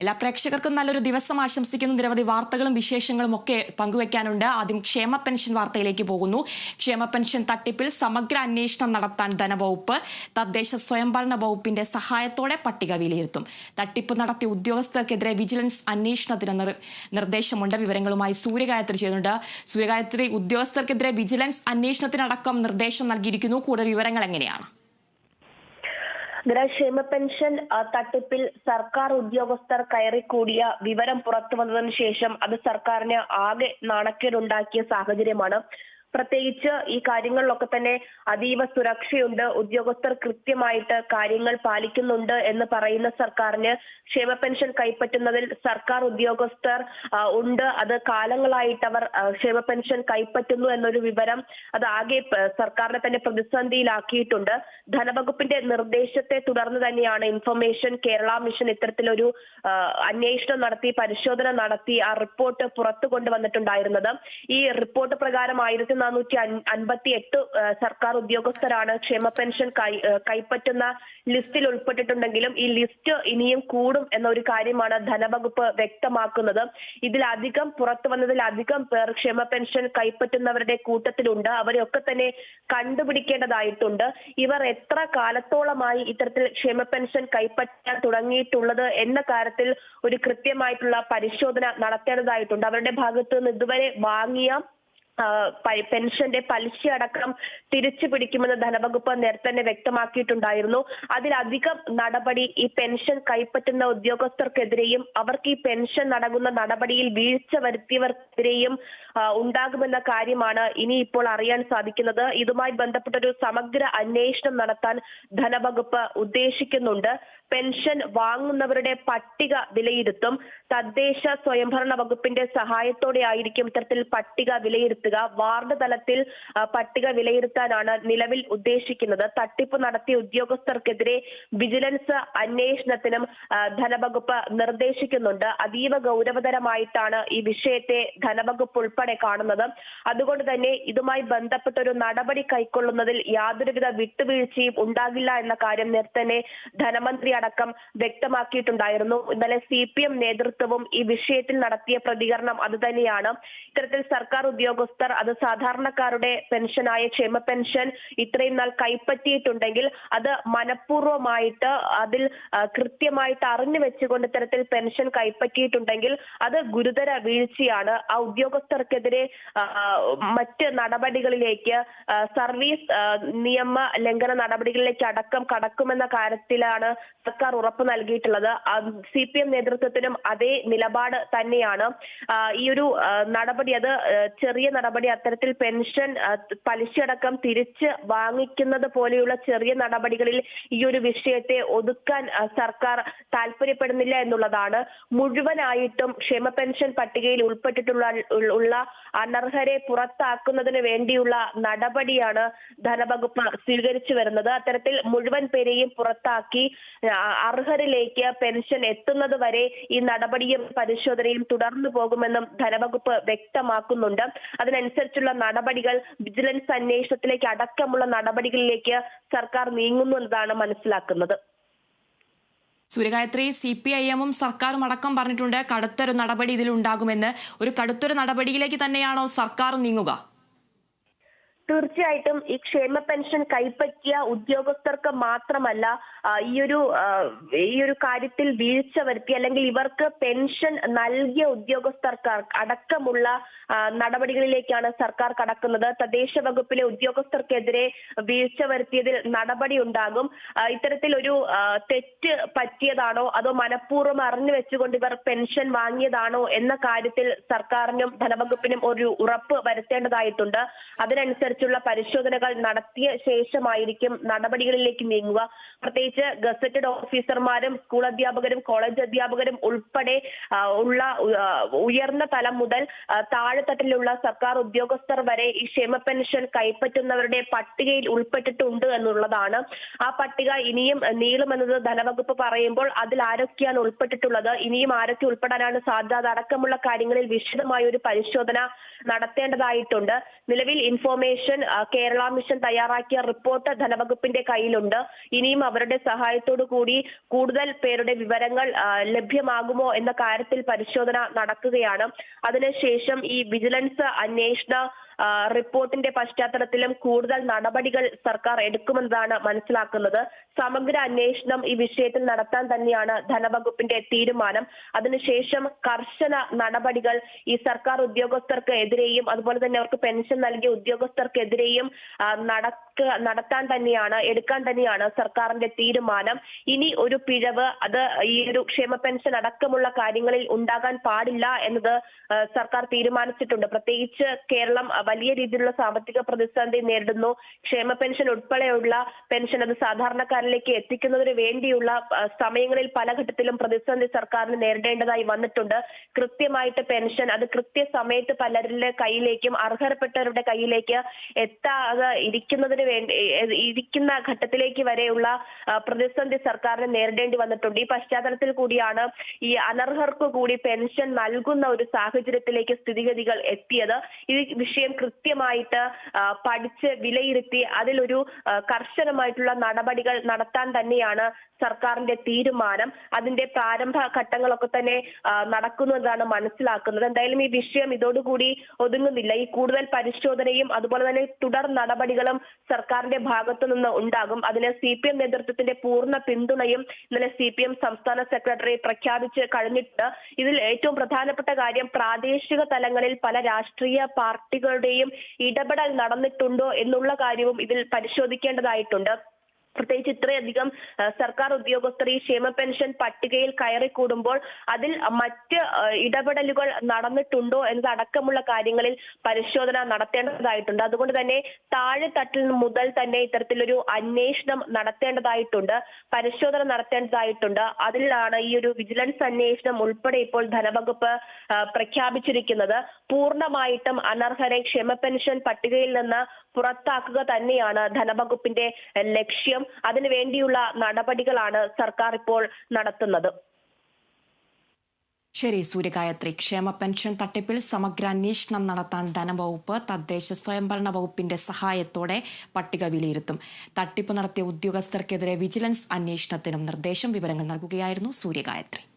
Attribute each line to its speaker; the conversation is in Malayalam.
Speaker 1: എല്ലാ പ്രേക്ഷകർക്കും നല്ലൊരു ദിവസം ആശംസിക്കുന്നു. നിരവധി വാർത്തകളും വിശേഷങ്ങളും ഒക്കെ പങ്കുവെക്കാനുണ്ട്. ആദ്യം ക്ഷേമ പെൻഷൻ വാർത്തയിലേക്ക് പോകുന്നു. ക്ഷേമ പെൻഷൻ തട്ടിപ്പിൽ സമഗ്ര അന്വേഷണം നടത്താൻ ധനവകുപ്പ് തദ്ദേശ സ്വയംഭരണ വകുപ്പിന്റെ സഹായത്തോടെ പട്ടിക വിലയിരുത്തും. തട്ടിപ്പ് നടത്തിയ ഉദ്യോഗസ്ഥർക്കെതിരെ വിജിലൻസ് അന്വേഷണത്തിന് നിർ- നിർദ്ദേശമുണ്ട്. വിവരങ്ങളുമായി സൂര്യഗായത്രി ചെയ്യുന്നുണ്ട് സൂര്യഗായത്രി ഉദ്യോഗസ്ഥർക്കെതിരെ വിജിലൻസ് അന്വേഷണത്തിനടക്കം നിർദ്ദേശം നൽകിയിരിക്കുന്നു. കൂടുതൽ വിവരങ്ങൾ എങ്ങനെയാണ്?
Speaker 2: ക്ഷേമ പെൻഷൻ തട്ടിപ്പിൽ സർക്കാർ ഉദ്യോഗസ്ഥർ കയറിക്കൂടിയ വിവരം പുറത്തു വന്നതിന് ശേഷം അത് സർക്കാരിന് ആകെ നാണക്കേടുണ്ടാക്കിയ സാഹചര്യമാണ്. പ്രത്യേകിച്ച് ഈ കാര്യങ്ങളിലൊക്കെ തന്നെ അതീവ സുരക്ഷയുണ്ട്. ഉദ്യോഗസ്ഥർ കൃത്യമായിട്ട് കാര്യങ്ങൾ പാലിക്കുന്നുണ്ട് എന്ന് പറയുന്ന സർക്കാരിന് ക്ഷേമ പെൻഷൻ കൈപ്പറ്റുന്നതിൽ സർക്കാർ ഉദ്യോഗസ്ഥർ ഉണ്ട്. അത് കാലങ്ങളായിട്ട് അവർ ക്ഷേമ പെൻഷൻ കൈപ്പറ്റുന്നു എന്നൊരു വിവരം അത് ആകെ സർക്കാരിനെ തന്നെ പ്രതിസന്ധിയിലാക്കിയിട്ടുണ്ട്. ധനവകുപ്പിന്റെ നിർദ്ദേശത്തെ തുടർന്ന് തന്നെയാണ് ഇൻഫർമേഷൻ കേരള മിഷൻ ഇത്തരത്തിലൊരു അന്വേഷണം നടത്തി പരിശോധന നടത്തി ആ റിപ്പോർട്ട് പുറത്തു കൊണ്ടുവന്നിട്ടുണ്ടായിരുന്നത്. ഈ റിപ്പോർട്ട് പ്രകാരം ആയിരത്തി നാനൂറ്റി അൻപത്തി എട്ട് സർക്കാർ ഉദ്യോഗസ്ഥരാണ് ക്ഷേമ പെൻഷൻ കൈപ്പറ്റുന്ന ലിസ്റ്റിൽ ഉൾപ്പെട്ടിട്ടുണ്ടെങ്കിലും ഈ ലിസ്റ്റ് ഇനിയും കൂടും എന്നൊരു കാര്യമാണ് ധനവകുപ്പ് വ്യക്തമാക്കുന്നത്. ഇതിലധികം പുറത്തു വന്നതിലധികം പേർ ക്ഷേമ പെൻഷൻ കൈപ്പറ്റുന്നവരുടെ കൂട്ടത്തിലുണ്ട്. അവരെയൊക്കെ തന്നെ കണ്ടുപിടിക്കേണ്ടതായിട്ടുണ്ട്. ഇവർ എത്ര കാലത്തോളമായി ഇത്തരത്തിൽ ക്ഷേമ പെൻഷൻ കൈപ്പറ്റാൻ തുടങ്ങിയിട്ടുള്ളത് എന്ന കാര്യത്തിൽ ഒരു കൃത്യമായിട്ടുള്ള പരിശോധന നടത്തേണ്ടതായിട്ടുണ്ട്. അവരുടെ ഭാഗത്ത് നിന്ന് ഇതുവരെ വാങ്ങിയ പെൻഷന്റെ പലിശ അടക്കം തിരിച്ചു പിടിക്കുമെന്ന് ധനവകുപ്പ് നേരത്തെ തന്നെ വ്യക്തമാക്കിയിട്ടുണ്ടായിരുന്നു. അതിലധികം നടപടി ഈ പെൻഷൻ കൈപ്പറ്റുന്ന ഉദ്യോഗസ്ഥർക്കെതിരെയും അവർക്ക് ഈ പെൻഷൻ നടകുന്ന നടപടിയിൽ വീഴ്ച വരുത്തിയവർക്കെതിരെയും ഉണ്ടാകുമെന്ന കാര്യമാണ് ഇനി ഇപ്പോൾ അറിയാൻ സാധിക്കുന്നത്. ഇതുമായി ബന്ധപ്പെട്ടൊരു സമഗ്ര അന്വേഷണം നടത്താൻ ധനവകുപ്പ് ഉദ്ദേശിക്കുന്നുണ്ട്. പെൻഷൻ വാങ്ങുന്നവരുടെ പട്ടിക വിലയിരുത്തും. തദ്ദേശ സ്വയംഭരണ വകുപ്പിന്റെ സഹായത്തോടെ ആയിരിക്കും ഇത്തരത്തിൽ പട്ടിക വിലയിരുത്തുക. വാർഡ് തലത്തിൽ പട്ടിക വിലയിരുത്താനാണ് നിലവിൽ ഉദ്ദേശിക്കുന്നത്. തട്ടിപ്പ് നടത്തിയ ഉദ്യോഗസ്ഥർക്കെതിരെ വിജിലൻസ് അന്വേഷണത്തിനും ധനവകുപ്പ് നിർദ്ദേശിക്കുന്നുണ്ട്. അതീവ ഗൗരവതരമായിട്ടാണ് ഈ വിഷയത്തെ ധനവകുപ്പ് ഉൾപ്പെടെ കാണുന്നത്. അതുകൊണ്ട് തന്നെ ഇതുമായി ബന്ധപ്പെട്ട ഒരു നടപടി കൈക്കൊള്ളുന്നതിൽ യാതൊരുവിധ വിട്ടുവീഴ്ചയും ഉണ്ടാകില്ല എന്ന കാര്യം നേരത്തെ ധനമന്ത്രി അടക്കം വ്യക്തമാക്കിയിട്ടുണ്ടായിരുന്നു. ഇന്നലെ സി പി എം നേതൃത്വവും ഈ വിഷയത്തിൽ നടത്തിയ പ്രതികരണം അത് തന്നെയാണ് ഇത്തരത്തിൽ സർക്കാർ ഉദ്യോഗസ്ഥർ അത് സാധാരണക്കാരുടെ പെൻഷനായ ക്ഷേമ പെൻഷൻ ഇത്രയും നാൾ കൈപ്പറ്റിയിട്ടുണ്ടെങ്കിൽ അത് മനഃപൂർവമായിട്ട് അതിൽ കൃത്യമായിട്ട് അറിഞ്ഞു വെച്ചുകൊണ്ട് ഇത്തരത്തിൽ പെൻഷൻ കൈപ്പറ്റിയിട്ടുണ്ടെങ്കിൽ അത് ഗുരുതര വീഴ്ചയാണ്. ആ ഉദ്യോഗസ്ഥർക്കെതിരെ മറ്റ് നടപടികളിലേക്ക് സർവീസ് നിയമ ലംഘന നടപടികളിലേക്ക് അടക്കം കടക്കുമെന്ന കാര്യത്തിലാണ് സർക്കാർ ഉറപ്പ് നൽകിയിട്ടുള്ളത്. സി പി എം നേതൃത്വത്തിനും അതേ നിലപാട് തന്നെയാണ്. ഈ ഒരു നടപടി അത് ചെറിയ നടപടി അത്തരത്തിൽ പെൻഷൻ പലിശയടക്കം തിരിച്ച് വാങ്ങിക്കുന്നത് പോലെയുള്ള ചെറിയ നടപടികളിൽ ഈ ഒരു വിഷയത്തെ ഒതുക്കാൻ സർക്കാർ താല്പര്യപ്പെടുന്നില്ല എന്നുള്ളതാണ്. മുഴുവനായിട്ടും ക്ഷേമ പെൻഷൻ പട്ടികയിൽ ഉൾപ്പെട്ടിട്ടുള്ള ഉള്ള അനർഹരെ പുറത്താക്കുന്നതിന് വേണ്ടിയുള്ള നടപടിയാണ് ധനവകുപ്പ് സ്വീകരിച്ചു വരുന്നത്. അത്തരത്തിൽ മുഴുവൻ പേരെയും പുറത്താക്കി അർഹരിലേക്ക് പെൻഷൻ എത്തുന്നത് വരെ ഈ നടപടിയും പരിശോധനയും തുടർന്നു പോകുമെന്നും ധനവകുപ്പ് വ്യക്തമാക്കുന്നുണ്ട്. അതിനനുസരിച്ചുള്ള നടപടികൾ വിജിലൻസ് അന്വേഷണത്തിലേക്ക് അടക്കമുള്ള നടപടികളിലേക്ക് സർക്കാർ നീങ്ങുന്നു എന്നതാണ് മനസ്സിലാക്കുന്നത്.
Speaker 1: സൂര്യഗായത്രി സി പി ഐ എമ്മും സർക്കാരും അടക്കം പറഞ്ഞിട്ടുണ്ട് കടുത്തൊരു നടപടി ഇതിലുണ്ടാകുമെന്ന്. ഒരു കടുത്തൊരു നടപടിയിലേക്ക് തന്നെയാണോ സർക്കാർ നീങ്ങുക?
Speaker 2: തീർച്ചയായിട്ടും ഈ ക്ഷേമ പെൻഷൻ കൈപ്പറ്റിയ ഉദ്യോഗസ്ഥർക്ക് മാത്രമല്ല ഈ ഒരു ഈ ഒരു കാര്യത്തിൽ വീഴ്ച വരുത്തി അല്ലെങ്കിൽ ഇവർക്ക് പെൻഷൻ നൽകിയ ഉദ്യോഗസ്ഥർക്ക് അടക്കമുള്ള നടപടികളിലേക്കാണ് സർക്കാർ കടക്കുന്നത്. തദ്ദേശ വകുപ്പിലെ ഉദ്യോഗസ്ഥർക്കെതിരെ വീഴ്ച വരുത്തിയതിൽ നടപടി ഉണ്ടാകും. ഇത്തരത്തിൽ ഒരു തെറ്റ് പറ്റിയതാണോ? അതോ മനഃപൂർവം അറിഞ്ഞു വെച്ചുകൊണ്ട് ഇവർ പെൻഷൻ വാങ്ങിയതാണോ? എന്ന കാര്യത്തിൽ സർക്കാരിനും ധനവകുപ്പിനും ഒരു ഉറപ്പ് വരുത്തേണ്ടതായിട്ടുണ്ട്. അതിനനുസരിച്ചുള്ള പരിശോധനകൾ നടത്തിയ ശേഷമായിരിക്കും നടപടികളിലേക്ക് നീങ്ങുക. പ്രത്യേകിച്ച് ഗസറ്റഡ് ഓഫീസർമാരും സ്കൂൾ അധ്യാപകരും കോളേജ് അധ്യാപകരും ഉൾപ്പെടെ ഉള്ള ഉയർന്ന തലം മുതൽ താഴെത്തട്ടിലുള്ള സർക്കാർ ഉദ്യോഗസ്ഥർ വരെ ഈ ക്ഷേമ പെൻഷൻ കൈപ്പറ്റുന്നവരുടെ പട്ടികയിൽ ഉൾപ്പെട്ടിട്ടുണ്ട് എന്നുള്ളതാണ്. ആ പട്ടിക ഇനിയും നീളുമെന്നത് ധനവകുപ്പ് പറയുമ്പോൾ അതിൽ ആരൊക്കെയാണ് ഉൾപ്പെട്ടിട്ടുള്ളത് ഇനിയും ആരൊക്കെ ഉൾപ്പെടാനാണ് സാധ്യത അതടക്കമുള്ള കാര്യങ്ങളിൽ വിശദമായ ഒരു പരിശോധന നടത്തേണ്ടതായിട്ടുണ്ട്. നിലവിൽ ഇൻഫോർമേഷൻ മിഷൻ കേരള മിഷൻ തയ്യാറാക്കിയ റിപ്പോർട്ട് ധനവകുപ്പിന്റെ കയ്യിലുണ്ട്. ഇനിയും അവരുടെ സഹായത്തോടു കൂടി കൂടുതൽ പേരുടെ വിവരങ്ങൾ ലഭ്യമാകുമോ എന്ന കാര്യത്തിൽ പരിശോധന നടക്കുകയാണ്. അതിനുശേഷം ഈ വിജിലൻസ് അന്വേഷണ റിപ്പോർട്ടിന്റെ പശ്ചാത്തലത്തിലും കൂടുതൽ നടപടികൾ സർക്കാർ എടുക്കുമെന്നതാണ് മനസ്സിലാക്കുന്നത്. സമഗ്ര അന്വേഷണം ഈ വിഷയത്തിൽ നടത്താൻ തന്നെയാണ് ധനവകുപ്പിന്റെ തീരുമാനം. അതിനുശേഷം കർശന നടപടികൾ ഈ സർക്കാർ ഉദ്യോഗസ്ഥർക്ക് എതിരെയും അതുപോലെ തന്നെ അവർക്ക് പെൻഷൻ നൽകിയ ഉദ്യോഗസ്ഥർക്കെതിരെയും നടക്ക നടത്താൻ തന്നെയാണ് എടുക്കാൻ തന്നെയാണ് സർക്കാരിന്റെ തീരുമാനം. ഇനി ഒരു പിഴവ് അത് ഈ ഒരു ക്ഷേമ പെൻഷൻ അടക്കമുള്ള കാര്യങ്ങളിൽ ഉണ്ടാകാൻ പാടില്ല എന്നത് സർക്കാർ തീരുമാനിച്ചിട്ടുണ്ട്. പ്രത്യേകിച്ച് കേരളം വലിയ രീതിയിലുള്ള സാമ്പത്തിക പ്രതിസന്ധി നേരിടുന്നു. ക്ഷേമ പെൻഷൻ ഉൾപ്പെടെയുള്ള പെൻഷൻ അത് സാധാരണക്കാരിലേക്ക് എത്തിക്കുന്നതിന് വേണ്ടിയുള്ള സമയങ്ങളിൽ പല ഘട്ടത്തിലും പ്രതിസന്ധി സർക്കാരിന് നേരിടേണ്ടതായി വന്നിട്ടുണ്ട്. കൃത്യമായിട്ട് പെൻഷൻ അത് കൃത്യസമയത്ത് പലരുടെ കയ്യിലേക്കും അർഹരപ്പെട്ടവരുടെ കയ്യിലേക്ക് എത്താതെ ഇരിക്കുന്നതിന് വേണ്ടി ഇരിക്കുന്ന ഘട്ടത്തിലേക്ക് വരെയുള്ള പ്രതിസന്ധി സർക്കാരിന് നേരിടേണ്ടി വന്നിട്ടുണ്ട്. ഈ പശ്ചാത്തലത്തിൽ കൂടിയാണ് ഈ അനർഹർക്ക് കൂടി പെൻഷൻ നൽകുന്ന ഒരു സാഹചര്യത്തിലേക്ക് സ്ഥിതിഗതികൾ എത്തിയത്. ഈ വിഷയം കൃത്യമായിട്ട് പഠിച്ച് വിലയിരുത്തി അതിലൊരു കർശനമായിട്ടുള്ള നടപടികൾ നടത്താൻ തന്നെയാണ് സർക്കാരിന്റെ തീരുമാനം. അതിന്റെ പ്രാരംഭ ഘട്ടങ്ങളൊക്കെ തന്നെ നടക്കുന്നു നടക്കുന്നതാണ് മനസ്സിലാക്കുന്നത്. എന്തായാലും ഈ വിഷയം ഇതോടുകൂടി ഒതുങ്ങുന്നില്ല. ഈ കൂടുതൽ പരിശോധനയും അതുപോലെ തന്നെ തുടർ നടപടികളും സർക്കാരിന്റെ ഭാഗത്തു നിന്ന് ഉണ്ടാകും. അതിന് സി പി എം നേതൃത്വത്തിന്റെ പൂർണ പിന്തുണയും ഇന്നലെ സി പി എം സംസ്ഥാന സെക്രട്ടറി പ്രഖ്യാപിച്ച് കഴിഞ്ഞിട്ടുണ്ട്. ഇതിൽ ഏറ്റവും പ്രധാനപ്പെട്ട കാര്യം പ്രാദേശിക തലങ്ങളിൽ പല രാഷ്ട്രീയ പാർട്ടികളുടെയും ഇടപെടൽ നടന്നിട്ടുണ്ടോ എന്നുള്ള കാര്യവും ഇതിൽ പരിശോധിക്കേണ്ടതായിട്ടുണ്ട്. പ്രത്യേകിച്ച് ഇത്രയധികം സർക്കാർ ഉദ്യോഗസ്ഥർ ഈ ക്ഷേമ പെൻഷൻ പട്ടികയിൽ കയറി കൂടുമ്പോൾ അതിൽ മറ്റ് ഇടപെടലുകൾ നടന്നിട്ടുണ്ടോ എന്നതടക്കമുള്ള കാര്യങ്ങളിൽ പരിശോധന നടത്തേണ്ടതായിട്ടുണ്ട്. അതുകൊണ്ട് തന്നെ താഴെ തട്ടിൽ മുതൽ തന്നെ ഇത്തരത്തിലൊരു അന്വേഷണം നടത്തേണ്ടതായിട്ടുണ്ട്. പരിശോധന നടത്തേണ്ടതായിട്ടുണ്ട്. അതിലാണ് ഈ ഒരു വിജിലൻസ് അന്വേഷണം ഉൾപ്പെടെ ഇപ്പോൾ ധനവകുപ്പ് പ്രഖ്യാപിച്ചിരിക്കുന്നത്. പൂർണമായിട്ടും അനർഹരെ ക്ഷേമ പെൻഷൻ പട്ടികയിൽ നിന്ന് പുറത്താക്കുക തന്നെയാണ് ധനവകുപ്പിന്റെ ലക്ഷ്യം. അതിനു വേണ്ടിയുള്ള നടപടികളാണ് സർക്കാർ ഇപ്പോൾ നടത്തുന്നത്.
Speaker 1: ശരി സൂര്യഗായത്രി. ക്ഷേമ പെൻഷൻ തട്ടിപ്പിൽ സമഗ്ര അന്വേഷണം നടത്താൻ ധനവകുപ്പ് തദ്ദേശ സ്വയംഭരണ വകുപ്പിന്റെ സഹായത്തോടെ പട്ടിക വിലയിരുത്തും. തട്ടിപ്പ് നടത്തിയ ഉദ്യോഗസ്ഥർക്കെതിരെ വിജിലൻസ് അന്വേഷണത്തിനും നിർദ്ദേശം വിവരങ്ങൾ നൽകുകയായിരുന്നു സൂര്യഗായത്രി.